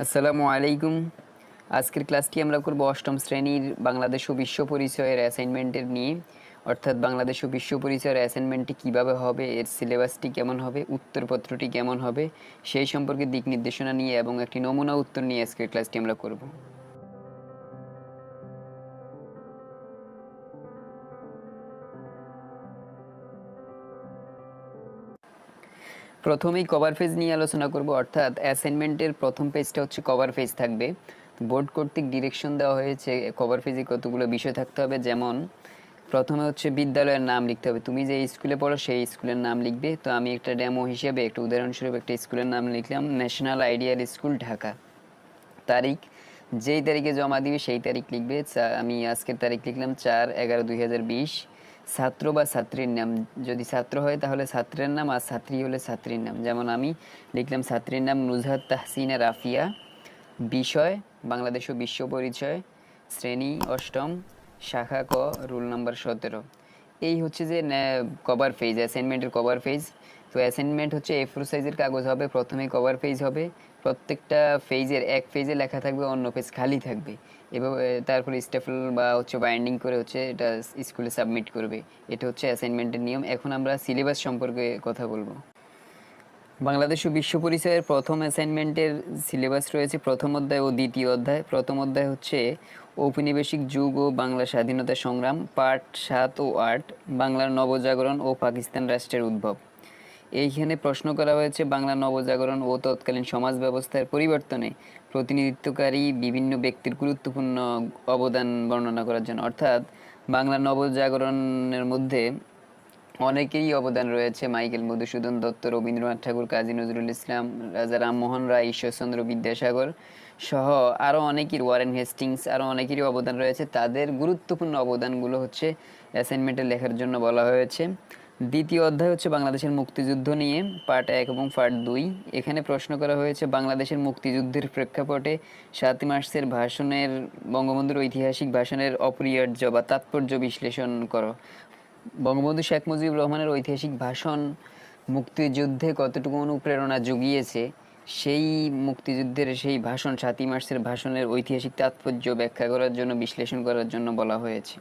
আসসালামু আলাইকুম। আজকের ক্লাসটি আমরা করব অষ্টম শ্রেণির বাংলাদেশ ও বিশ্ব পরিচয়ের অ্যাসাইনমেন্টের নিয়ে। অর্থাৎ বাংলাদেশ ও বিশ্ব পরিচয়ের অ্যাসাইনমেন্টটি কীভাবে হবে, এর সিলেবাসটি কেমন হবে, উত্তরপত্রটি কেমন হবে, সেই সম্পর্কে দিক নির্দেশনা নিয়ে এবং একটি নমুনা উত্তর নিয়ে আজকের ক্লাসটি আমরা করব। প্রথমেই কভার পেজ নিয়ে আলোচনা করব, অর্থাৎ অ্যাসাইনমেন্টের প্রথম পেজটা হচ্ছে কভার পেজ থাকবে। বোর্ড কর্তৃক ডিরেকশন দেওয়া হয়েছে কভার পেজে কতগুলো বিষয় থাকতে হবে। যেমন, প্রথমে হচ্ছে বিদ্যালয়ের নাম লিখতে হবে। তুমি যে স্কুলে পড়ো, সেই স্কুলের নাম লিখবে। তো আমি একটা ডেমো হিসেবে, একটা উদাহরণস্বরূপ একটা স্কুলের নাম লিখলাম ন্যাশনাল আইডিয়াল স্কুল ঢাকা তারিখ, যেই তারিখে জমা দিবে, সেই তারিখ লিখবে। আমি আজকের তারিখ লিখলাম চার এগারো দুই হাজার বিশ। ছাত্র বা ছাত্রীর নাম। যদি ছাত্র হয় তাহলে ছাত্রের নাম আর ছাত্রী হলে ছাত্রীর নাম। যেমন আমি লিখলাম ছাত্রীর নাম নুজহাত তাহসিনা রাফিয়া। বিষয়, বাংলাদেশ ও বিশ্ব পরিচয়। শ্রেণি, অষ্টম, শাখা ক, রুল নাম্বার সতেরো। এই হচ্ছে যে কভার পেজ অ্যাসাইনমেন্টের কভার পেজ তো অ্যাসাইনমেন্ট হচ্ছে এ সাইজের কাগজ হবে, প্রথমে কভার পেজ হবে। প্রত্যেকটা পেজের এক পেজে লেখা থাকবে, অন্য পেজ খালি থাকবে। এভাবে তারপরে স্টেফল বা হচ্ছে বাইন্ডিং করে হচ্ছে এটা স্কুলে সাবমিট করবে। এটা হচ্ছে অ্যাসাইনমেন্টের নিয়ম। এখন আমরা সিলেবাস সম্পর্কে কথা বলব। বাংলাদেশ ও বিশ্ব পরিচয়ের প্রথম অ্যাসাইনমেন্টের সিলেবাস রয়েছে প্রথম অধ্যায় ও দ্বিতীয় অধ্যায়। প্রথম অধ্যায় হচ্ছে ঔপনিবেশিক যুগ ও বাংলা স্বাধীনতা সংগ্রাম পার্ট সাত ও আট, বাংলার নবজাগরণ ও পাকিস্তান রাষ্ট্রের উদ্ভব। এইখানে প্রশ্ন করা হয়েছে, বাংলা নবজাগরণ ও তৎকালীন সমাজ ব্যবস্থার পরিবর্তনে প্রতিনিধিত্বকারী বিভিন্ন ব্যক্তির গুরুত্বপূর্ণ অবদান বর্ণনা করার জন্য। অর্থাৎ, বাংলা নবজাগরণের মধ্যে অনেকেরই অবদান রয়েছে। মাইকেল মধুসূদন দত্ত, রবীন্দ্রনাথ ঠাকুর, কাজী নজরুল ইসলাম, রাজা রামমোহন রায়, ঈশ্বরচন্দ্র বিদ্যাসাগর সহ আরও অনেকের, ওয়ারেন হেস্টিংস আরও অনেকেরই অবদান রয়েছে। তাদের গুরুত্বপূর্ণ অবদানগুলো হচ্ছে অ্যাসাইনমেন্টে লেখার জন্য বলা হয়েছে। দ্বিতীয় অধ্যায় হচ্ছে বাংলাদেশের মুক্তিযুদ্ধ নিয়ে, পার্ট এক এবং পার্ট দুই। এখানে প্রশ্ন করা হয়েছে, বাংলাদেশের মুক্তিযুদ্ধের প্রেক্ষাপটে সাতই মার্চের ভাষণের, বঙ্গবন্ধুর ঐতিহাসিক ভাষণের অপরিহার্য বা তাৎপর্য বিশ্লেষণ করো। বঙ্গবন্ধু শেখ মুজিবুর রহমানের ঐতিহাসিক ভাষণ মুক্তিযুদ্ধে কতটুকু অনুপ্রেরণা জুগিয়েছে, সেই মুক্তিযুদ্ধের সেই ভাষণ সাতই মার্চের ভাষণের ঐতিহাসিক তাৎপর্য ব্যাখ্যা করার জন্য, বিশ্লেষণ করার জন্য বলা হয়েছে।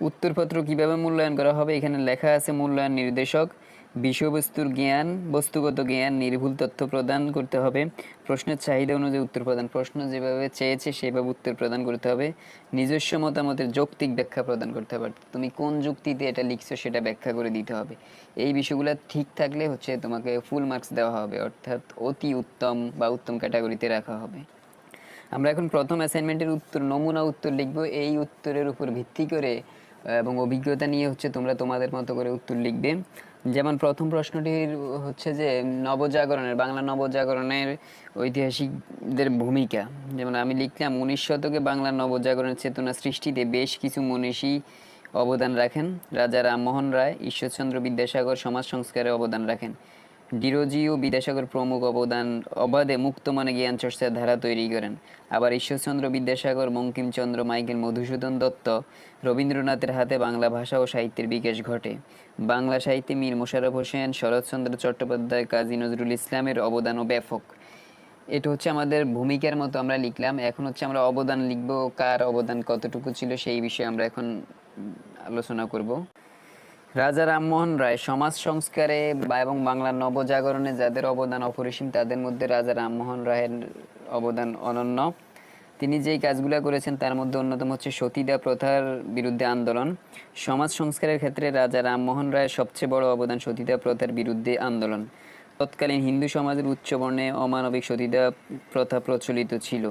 উত্তরপত্র কীভাবে মূল্যায়ন করা হবে? এখানে লেখা আছে মূল্যায়ন নির্দেশক, বিষয়বস্তুর জ্ঞান, বস্তুগত জ্ঞান, নির্ভুল তথ্য প্রদান করতে হবে। প্রশ্নের চাহিদা অনুযায়ী উত্তর প্রদান। প্রশ্ন যেভাবে চেয়েছে, সেভাবে উত্তর প্রদান করতে হবে। নিজস্ব মতামতের যৌক্তিক ব্যাখ্যা প্রদান করতে হবে। তুমি কোন যুক্তিতে এটা লিখছো, সেটা ব্যাখ্যা করে দিতে হবে। এই বিষয়গুলো ঠিক থাকলে হচ্ছে তোমাকে ফুল মার্কস দেওয়া হবে। অর্থাৎ অতি উত্তম বা উত্তম ক্যাটাগরিতে রাখা হবে। আমরা এখন প্রথম অ্যাসাইনমেন্টের উত্তর, নমুনা উত্তর লিখব। এই উত্তরের উপর ভিত্তি করে এবং অভিজ্ঞতা নিয়ে হচ্ছে তোমরা তোমাদের মতো করে উত্তর লিখবে। যেমন প্রথম প্রশ্নটির হচ্ছে যে, নবজাগরণের, বাংলা নবজাগরণের ঐতিহাসিকদের ভূমিকা। যেমন আমি লিখলাম, উনিশ শতকে বাংলা নবজাগরণের চেতনা সৃষ্টিতে বেশ কিছু মনীষী অবদান রাখেন। রাজা রামমোহন রায়, ঈশ্বরচন্দ্র বিদ্যাসাগর সমাজ সংস্কারে অবদান রাখেন। ডিরোজি ও বিদ্যাসাগর প্রমুখ অবদান অবাধে মুক্ত মনে জ্ঞান চর্চার ধারা তৈরি করেন। আবার ঈশ্বরচন্দ্র বিদ্যাসাগর, বঙ্কিমচন্দ্র, মাইকেল মধুসূদন দত্ত, রবীন্দ্রনাথের হাতে বাংলা ভাষা ও সাহিত্যের বিকাশ ঘটে। বাংলা সাহিত্যে মীর মোশাররফ হোসেন, শরৎচন্দ্র চট্টোপাধ্যায়, কাজী নজরুল ইসলামের অবদানও ব্যাপক। এটা হচ্ছে আমাদের ভূমিকার মতো আমরা লিখলাম। এখন হচ্ছে আমরা অবদান লিখব, কার অবদান কতটুকু ছিল সেই বিষয়ে আমরা এখন আলোচনা করব। রাজা রামমোহন রায় সমাজ সংস্কারে এবং বাংলার নবজাগরণে যাদের অবদান অপরিসীম, তাদের মধ্যে রাজা রামমোহন রায়ের অবদান অনন্য। তিনি যেই কাজগুলো করেছেন, তার মধ্যে অন্যতম হচ্ছে সতীদা প্রথার বিরুদ্ধে আন্দোলন। সমাজ সংস্কারের ক্ষেত্রে রাজা রামমোহন রায়ের সবচেয়ে বড় অবদান সতীদা প্রথার বিরুদ্ধে আন্দোলন। তৎকালীন হিন্দু সমাজের উচ্চবর্ণে অমানবিক সতীদা প্রথা প্রচলিত ছিল।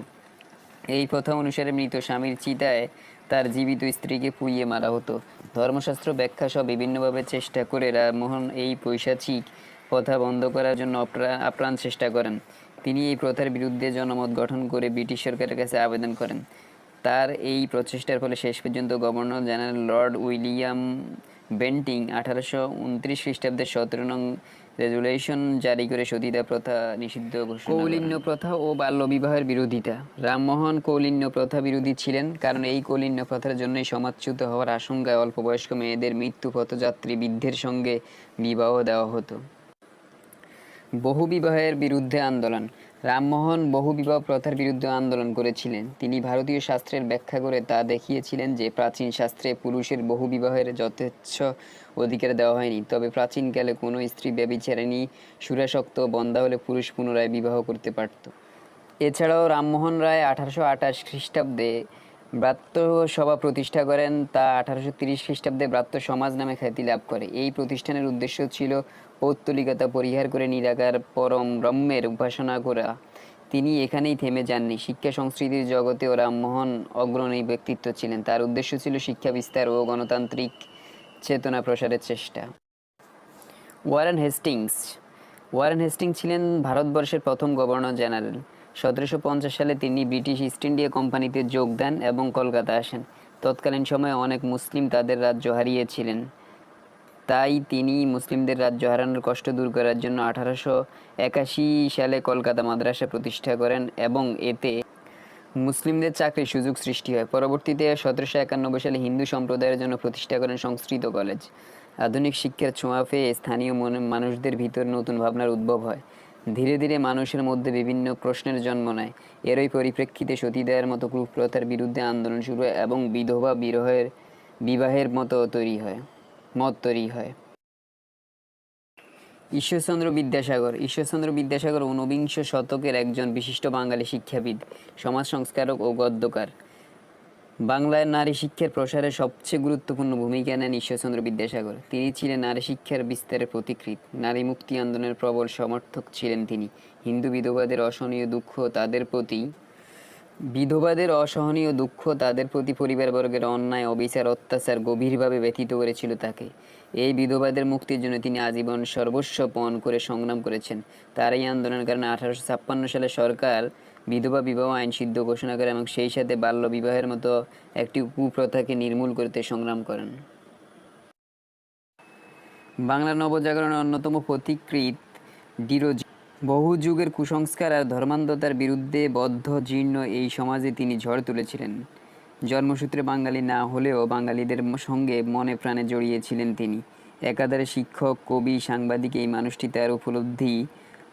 এই প্রথা অনুসারে মৃত স্বামীর চিতায় তার জীবিত স্ত্রীকে পুড়িয়ে মারা হতো। ধর্মশাস্ত্র ব্যাখ্যা সহ বিভিন্নভাবে চেষ্টা করে রামমোহন এই পৈশাচিক প্রথা বন্ধ করার জন্য আপ্রাণ চেষ্টা করেন। তিনি এই প্রথার বিরুদ্ধে জনমত গঠন করে ব্রিটিশ সরকারের কাছে আবেদন করেন। তার এই প্রচেষ্টার ফলে শেষ পর্যন্ত governor general Lord William Bentinck আঠারোশো উনত্রিশ খ্রিস্টাব্দের সতেরো নং রেজুলেশন জারি করে সতীদা প্রথা, নিষিদ্ধ ঘোষণা কৌলিন্য প্রথা ও বাল্যবিবাহের বিরোধিতা। রামমোহন কৌলিন্য প্রথা বিরোধী ছিলেন, কারণ এই কৌলিন্য প্রথার জন্যই সমাজচ্যুত হওয়ার আশঙ্কায় অল্প বয়স্ক মেয়েদের মৃত্যু পথযাত্রী বৃদ্ধের সঙ্গে বিবাহ দেওয়া হতো। বহু বিবাহের বিরুদ্ধে আন্দোলন। রামমোহন বহুবিবাহ প্রথার বিরুদ্ধে আন্দোলন করেছিলেন। তিনি ভারতীয় শাস্ত্রের ব্যাখ্যা করে তা দেখিয়েছিলেন যে প্রাচীন শাস্ত্রে পুরুষের বহুবিবাহের যথেচ্ছ অধিকার দেওয়া হয়নি। তবে প্রাচীনকালে কোনো স্ত্রী ব্যবিচারিণী সুরাসক্ত ও বন্ধা হলে পুরুষ পুনরায় বিবাহ করতে পারত। এছাড়াও রামমোহন রায় আঠারোশো আঠাশ খ্রিস্টাব্দে ব্রাত্য সভা প্রতিষ্ঠা করেন। তা আঠারোশো তিরিশ খ্রিস্টাব্দে ব্রাত্য সমাজ নামে খ্যাতি লাভ করে। এই প্রতিষ্ঠানের উদ্দেশ্য ছিল পৌত্তলিকতা পরিহার করে নিরাকার পরম ব্রহ্মের উপাসনা করা। তিনি এখানেই থেমে যাননি। শিক্ষা সংস্কৃতির জগতে জগতেও রামমোহন অগ্রণী ব্যক্তিত্ব ছিলেন। তার উদ্দেশ্য ছিল শিক্ষা বিস্তার ও গণতান্ত্রিক চেতনা প্রসারের চেষ্টা। Warren Hastings. ওয়ারেন হেস্টিংস ছিলেন ভারতবর্ষের প্রথম গভর্নর জেনারেল। সতেরোশো পঞ্চাশ সালে তিনি ব্রিটিশ ইস্ট ইন্ডিয়া কোম্পানিতে যোগ দেন এবং কলকাতা আসেন। তৎকালীন সময়ে অনেক মুসলিম তাদের রাজ্য হারিয়েছিলেন। তাই তিনি মুসলিমদের রাজ্য হারানোর কষ্ট দূর করার জন্য আঠারোশো একাশি সালে কলকাতা মাদ্রাসা প্রতিষ্ঠা করেন এবং এতে মুসলিমদের চাকরির সুযোগ সৃষ্টি হয়। পরবর্তীতে সতেরোশো একানব্বই সালে হিন্দু সম্প্রদায়ের জন্য প্রতিষ্ঠা করেন সংস্কৃত কলেজ। আধুনিক শিক্ষার ছোঁয়া পেয়ে স্থানীয় মনে, মানুষদের ভিতর নতুন ভাবনার উদ্ভব হয়। ধীরে ধীরে মানুষের মধ্যে বিভিন্ন প্রশ্নের জন্ম নেয়। এরই পরিপ্রেক্ষিতে সতীদায়ের মতো কুপ্রথার বিরুদ্ধে আন্দোলন শুরু হয় এবং বিধবা বিরহের, বিবাহের মতো তৈরি হয়। মত তৈরি হয়। ঈশ্বরচন্দ্র বিদ্যাসাগর। ঈশ্বরচন্দ্র বিদ্যাসাগর ঊনবিংশ শতকের একজন বিশিষ্ট বাঙালি শিক্ষাবিদ, সমাজ সংস্কারক ও গদ্যকার। বাংলায় নারী শিক্ষার প্রসারে সবচেয়ে গুরুত্বপূর্ণ ভূমিকা নেন ঈশ্বরচন্দ্র বিদ্যাসাগর। তিনি ছিলেন নারী শিক্ষার বিস্তারের প্রতিকৃত। নারী মুক্তি আন্দোলনের প্রবল সমর্থক ছিলেন তিনি। হিন্দু বিধবাদের অসহনীয় দুঃখ তাদের প্রতি বিধবাদের অসহনীয় দুঃখ তাদের প্রতি পরিবারবর্গের অন্যায়, অবিচার, অত্যাচার গভীরভাবে ব্যথিত করেছিল তাকে। এই বিধবাদের মুক্তির জন্য তিনি আজীবন সর্বস্ব পণ করে সংগ্রাম করেছেন। তার এই আন্দোলনের কারণে আঠারোশো ছাপ্পান্ন সালে সরকার বিধবা বিবাহ আইন সিদ্ধ ঘোষণা করে এবং সেই সাথে বাল্য বিবাহের মতো একটি কুপ্রথাকে নির্মূল করতে সংগ্রাম করেন। বাংলা নবজাগরণের অন্যতম পথিকৃৎ ডিরোজি বহু যুগের কুসংস্কার আর ধর্মান্ধতার বিরুদ্ধে বদ্ধ জীর্ণ এই সমাজে তিনি ঝড় তুলেছিলেন। জন্মসূত্রে বাঙালি না হলেও বাঙালিদের সঙ্গে মনে প্রাণে জড়িয়েছিলেন তিনি। একাধারে শিক্ষক, কবি, সাংবাদিক এই মানুষটি তার উপলব্ধি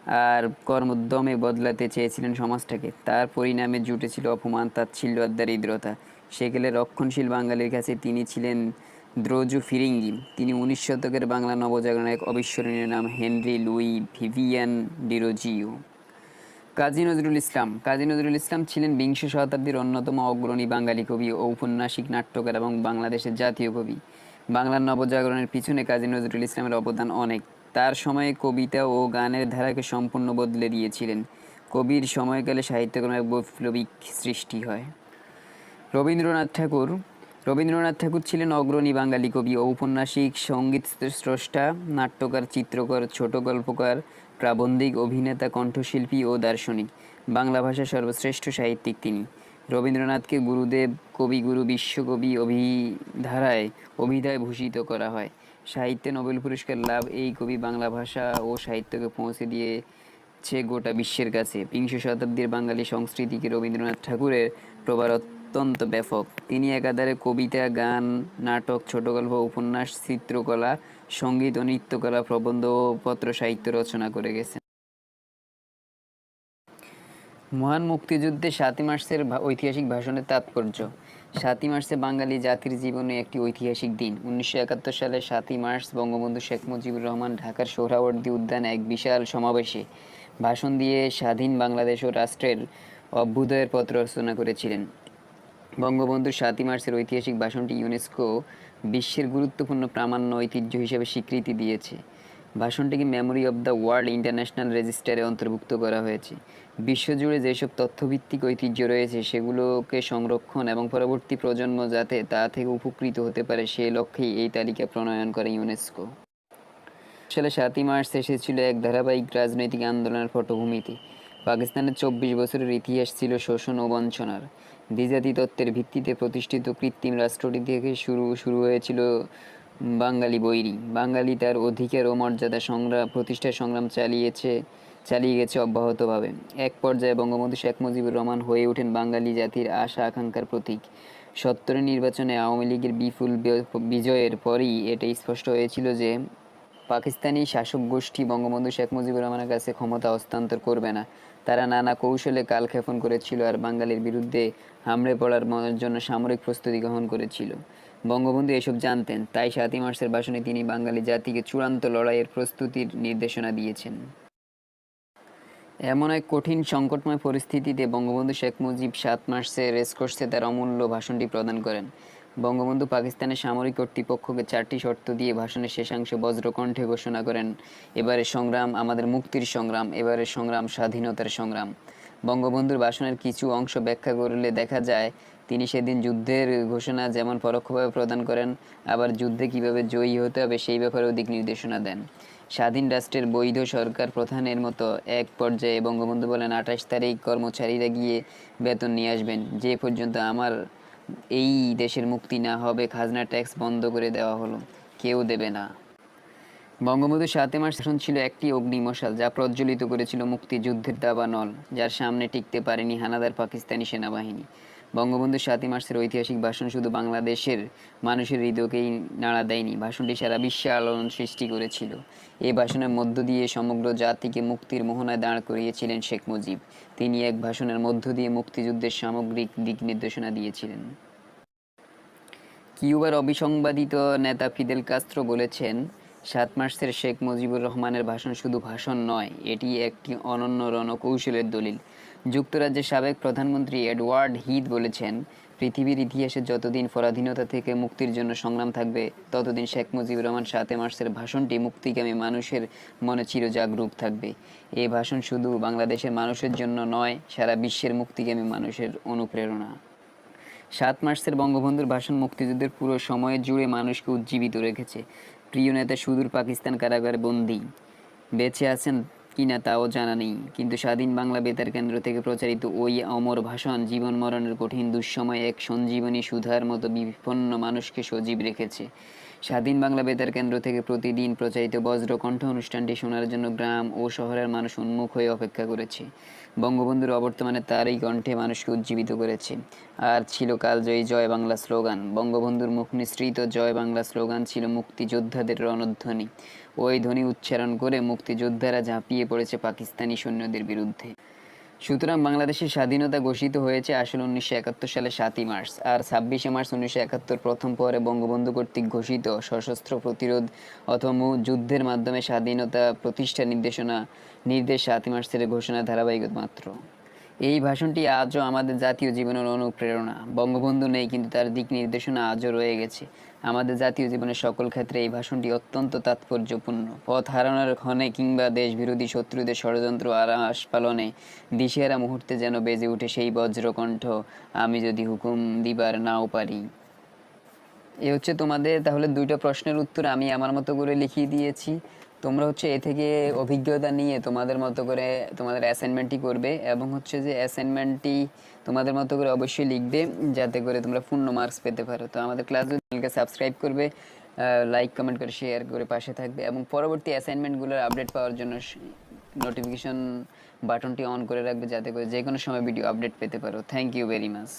আর কর্মদমে বদলাতে চেয়েছিলেন সমাজটাকে। তার পরিণামে জুটেছিল অপমান, তাচ্ছিল্য আর দারিদ্রতা। সেকেলে রক্ষণশীল বাঙালির কাছে তিনি ছিলেন দ্রোজু ফিরিঙ্গি। তিনি উনিশ শতকের বাংলা নবজাগরণের এক অবিস্মরণীয় নাম, Henry Louis Vivian Derozio Kazi Nazrul Islam. Kazi Nazrul Islam ছিলেন বিংশ শতাব্দীর অন্যতম অগ্রণী বাঙালি কবি ও ঔপন্যাসিক নাট্যকার এবং বাংলাদেশের জাতীয় কবি। বাংলার নবজাগরণের পিছনে কাজী নজরুল ইসলামের অবদান অনেক। তার সময়ে কবিতা ও গানের ধারাকে সম্পূর্ণ বদলে দিয়েছিলেন। কবির সময়কালে সাহিত্যকর্মে এক বৈপ্লবিক সৃষ্টি হয়। রবীন্দ্রনাথ ঠাকুর রবীন্দ্রনাথ ঠাকুর ছিলেন অগ্রণী বাঙালি কবি ঔপন্যাসিক সংগীত স্রষ্টা, নাট্যকার, চিত্রকর, ছোট গল্পকার, প্রাবন্ধিক, অভিনেতা, কণ্ঠশিল্পী ও দার্শনিক। বাংলা ভাষার সর্বশ্রেষ্ঠ সাহিত্যিক তিনি। রবীন্দ্রনাথকে গুরুদেব কবিগুরু বিশ্বকবি অভিধারায় অভিধায় ভূষিত করা হয়। সাহিত্যে নোবেল পুরস্কার লাভ এই কবি বাংলা ভাষা ও সাহিত্যকে পৌঁছে দিয়েছে গোটা বিশ্বের কাছে। বিংশ শতাব্দীর বাঙালি সংস্কৃতিকে রবীন্দ্রনাথ ঠাকুরের প্রভাব অত্যন্ত ব্যাপক। তিনি একাধারে কবিতা, গান, নাটক ছোট গল্প উপন্যাস, চিত্রকলা, সংগীত ও নৃত্যকলা প্রবন্ধ ও পত্র সাহিত্য রচনা করে গেছেন। মহান মুক্তিযুদ্ধে সাতই মার্চের ঐতিহাসিক ভাষণের তাৎপর্য। সাতই মার্চে বাঙালি জাতির জীবনে একটি ঐতিহাসিক দিন। উনিশশো একাত্তর সালে সাতই মার্চ বঙ্গবন্ধু শেখ মুজিবুর রহমান ঢাকার সোহরাওয়ার্দী উদ্যানে এক বিশাল সমাবেশে ভাষণ দিয়ে স্বাধীন বাংলাদেশ ও রাষ্ট্রের অভ্যুদয়ের পত্র রচনা করেছিলেন। বঙ্গবন্ধুর সাতই মার্চের ঐতিহাসিক ভাষণটি ইউনেস্কো বিশ্বের গুরুত্বপূর্ণ প্রামাণ্য ঐতিহ্য হিসেবে স্বীকৃতি দিয়েছে। ভাষণটিকে memory of the world international রেজিস্টারে অন্তর্ভুক্ত করা হয়েছে। বিশ্বজুড়ে যেসব তথ্যভিত্তিক ঐতিহ্য রয়েছে, সেগুলোকে সংরক্ষণ এবং পরবর্তী প্রজন্ম যাতে তা থেকে উপকৃত হতে পারে, সে লক্ষ্যেই এই তালিকা প্রণয়ন করে ইউনেস্কো সালে সাতই মার্চ এসেছিল এক ধারাবাহিক রাজনৈতিক আন্দোলনের পটভূমিতে। পাকিস্তানের চব্বিশ বছরের ইতিহাস ছিল শোষণ ও বঞ্চনার। দ্বিজাতি তত্ত্বের ভিত্তিতে প্রতিষ্ঠিত কৃত্রিম রাষ্ট্রটি থেকে শুরু শুরু হয়েছিল বাঙালি বৈরী। বাঙালি তার অধিকার ও মর্যাদা সংগ্রাম প্রতিষ্ঠার সংগ্রাম চালিয়েছে, চালিয়ে গেছে অব্যাহতভাবে। এক পর্যায়ে বঙ্গবন্ধু শেখ মুজিবুর রহমান হয়ে ওঠেন বাঙালি জাতির আশা আকাঙ্ক্ষার প্রতীক। সত্তরের নির্বাচনে আওয়ামী লীগের বিপুল বিজয়ের পরই এটা স্পষ্ট হয়েছিল যে পাকিস্তানি শাসক গোষ্ঠী বঙ্গবন্ধু শেখ মুজিবুর রহমানের কাছে ক্ষমতা হস্তান্তর করবে না। তারা নানা কৌশলে কালক্ষেপণ করেছিল আর বাঙালির বিরুদ্ধে হামলে পড়ার জন্য সামরিক প্রস্তুতি গ্রহণ করেছিল। বঙ্গবন্ধু এসব জানতেন, তাই সাতই মার্চের ভাষণে তিনি বাঙালি জাতিকে চূড়ান্ত লড়াইয়ের প্রস্তুতির নির্দেশনা দিয়েছেন। এমন এক কঠিন সংকটময় পরিস্থিতিতে বঙ্গবন্ধু শেখ মুজিব সাত মার্চে রেসকোর্সে তার অমূল্য ভাষণটি প্রদান করেন। বঙ্গবন্ধু পাকিস্তানের সামরিক কর্তৃপক্ষকে চারটি শর্ত দিয়ে ভাষণের শেষাংশ বজ্রকণ্ঠে ঘোষণা করেন। এবারে সংগ্রাম আমাদের মুক্তির সংগ্রাম, এবারে সংগ্রাম স্বাধীনতার সংগ্রাম। বঙ্গবন্ধুর ভাষণের কিছু অংশ ব্যাখ্যা করলে দেখা যায়, তিনি সেদিন যুদ্ধের ঘোষণা যেমন পরোক্ষভাবে প্রদান করেন, আবার যুদ্ধে কীভাবে জয়ী হতে হবে সেই ব্যাপারেও দিক নির্দেশনা দেন। স্বাধীন রাষ্ট্রের বৈধ সরকার প্রধানের মতো এক পর্যায়ে বঙ্গবন্ধু বলেন, আঠাশ তারিখ কর্মচারীরা গিয়ে বেতন নিয়ে আসবেন। যে পর্যন্ত আমার এই দেশের মুক্তি না হবে, খাজনা ট্যাক্স বন্ধ করে দেওয়া হলো। কেউ দেবে না। বঙ্গবন্ধু সাতে মাস শাসন ছিল একটি অগ্নিমশাল, যা প্রজ্বলিত করেছিল মুক্তিযুদ্ধের দাবানল, যার সামনে টিকতে পারেনি হানাদার পাকিস্তানি সেনাবাহিনী। বঙ্গবন্ধু সাতই মার্চের ঐতিহাসিক ভাষণ শুধু বাংলাদেশের মানুষের হৃদয়কেই নাড়া দেয়নি, ভাষণটি সারা বিশ্বে আলোড়ন সৃষ্টি করেছিল। এই ভাষণের মধ্য দিয়ে সমগ্র জাতিকে মুক্তির মোহনায় দাঁড় করিয়েছিলেন শেখ মুজিব। তিনি এক ভাষণের মধ্য দিয়ে মুক্তিযুদ্ধের সামগ্রিক দিক নির্দেশনা দিয়েছিলেন। কিউবার অবিসংবাদিত নেতা ফিদেল কাস্ত্রো বলেছেন, সাত মার্চের শেখ মুজিবুর রহমানের ভাষণ শুধু ভাষণ নয়, এটি একটি অনন্য রণকৌশলের দলিল। যুক্তরাজ্যের সাবেক প্রধানমন্ত্রী এডওয়ার্ড হিথ বলেছেন, পৃথিবীর ইতিহাসে যতদিন পরাধীনতা থেকে মুক্তির জন্য সংগ্রাম থাকবে, ততদিন শেখ মুজিবুর রহমান সাতে মার্চের ভাষণটি মুক্তিকামী মানুষের মনে চিরজাগরুক থাকবে। এই ভাষণ শুধু বাংলাদেশের মানুষের জন্য নয়, সারা বিশ্বের মুক্তিকামী মানুষের অনুপ্রেরণা। সাত মার্চের বঙ্গবন্ধুর ভাষণ মুক্তিযুদ্ধের পুরো সময় জুড়ে মানুষকে উজ্জীবিত রেখেছে। প্রিয় নেতা সুদূর পাকিস্তান কারাগারে বন্দী। বেঁচে আছেন কিনা তাও জানা নেই। কিন্তু স্বাধীন বাংলা বেতার কেন্দ্র থেকে প্রচারিত ওই অমর ভাষণ জীবন মরণের কঠিন দুঃসময় এক সঞ্জীবনী সুধার মতো বিপন্ন মানুষকে সজীব রেখেছে। স্বাধীন বাংলা বেতার কেন্দ্র থেকে প্রতিদিন প্রচারিত বজ্রকণ্ঠ অনুষ্ঠানটি শোনার জন্য গ্রাম ও শহরের মানুষ উন্মুখ হয়ে অপেক্ষা করেছে। বঙ্গবন্ধুর অবর্তমানে তার এই কণ্ঠে মানুষকে উজ্জীবিত করেছে। আর ছিল কালজয়ী জয় বাংলা স্লোগান। বঙ্গবন্ধুর মুখ নিঃসৃত জয় বাংলা স্লোগান ছিল মুক্তিযোদ্ধাদের রণধ্বনি। ওই ধ্বনি উচ্চারণ করে মুক্তিযোদ্ধারা ঝাঁপিয়ে পড়েছে পাকিস্তানি সৈন্যদের বিরুদ্ধে। সুতরাং বাংলাদেশের স্বাধীনতা ঘোষিত হয়েছে আসলে উনিশশো একাত্তর সালে সাতই মার্চ, আর ছাব্বিশে মার্চ উনিশশো একাত্তর প্রথম পরে বঙ্গবন্ধু কর্তৃক ঘোষিত সশস্ত্র প্রতিরোধ অথবা যুদ্ধের মাধ্যমে স্বাধীনতা প্রতিষ্ঠা নির্দেশনা, নির্দেশ সাতই মার্চের ঘোষণা ধারাবাহিক মাত্র। এই ভাষণটি আজও আমাদের জাতীয় জীবনের অনুপ্রেরণা। বঙ্গবন্ধু নেই, কিন্তু তার দিক নির্দেশনা আজও রয়ে গেছে। আমাদের জাতীয় জীবনের সকল ক্ষেত্রে এই ভাষণটি অত্যন্ত তাৎপর্যপূর্ণ। পথ হারানোর ক্ষণে কিংবা দেশ বিরোধী শত্রুদের ষড়যন্ত্র আরাস পালনে দিশেহারা মুহূর্তে যেন বেজে উঠে সেই বজ্রকণ্ঠ, আমি যদি হুকুম দিবার নাও পারি। এ হচ্ছে তোমাদের তাহলে দুইটা প্রশ্নের উত্তর আমি আমার মতো করে লিখিয়ে দিয়েছি। তোমরা হচ্ছে এ থেকে অভিজ্ঞতা নিয়ে তোমাদের মতো করে তোমাদের অ্যাসাইনমেন্টটি করবে এবং হচ্ছে যে অ্যাসাইনমেন্টটি তোমাদের মতো করে অবশ্যই লিখবে যাতে করে তোমরা পূর্ণ মার্কস পেতে পারো। তো আমাদের ক্লাস চ্যানেলকে সাবস্ক্রাইব করবে লাইক কমেন্ট করে শেয়ার করে পাশে থাকবে এবং পরবর্তী অ্যাসাইনমেন্টগুলোর আপডেট পাওয়ার জন্য নোটিফিকেশন বাটনটি অন করে রাখবে যাতে করে যে কোনো সময় ভিডিও আপডেট পেতে পারো। Thank you very much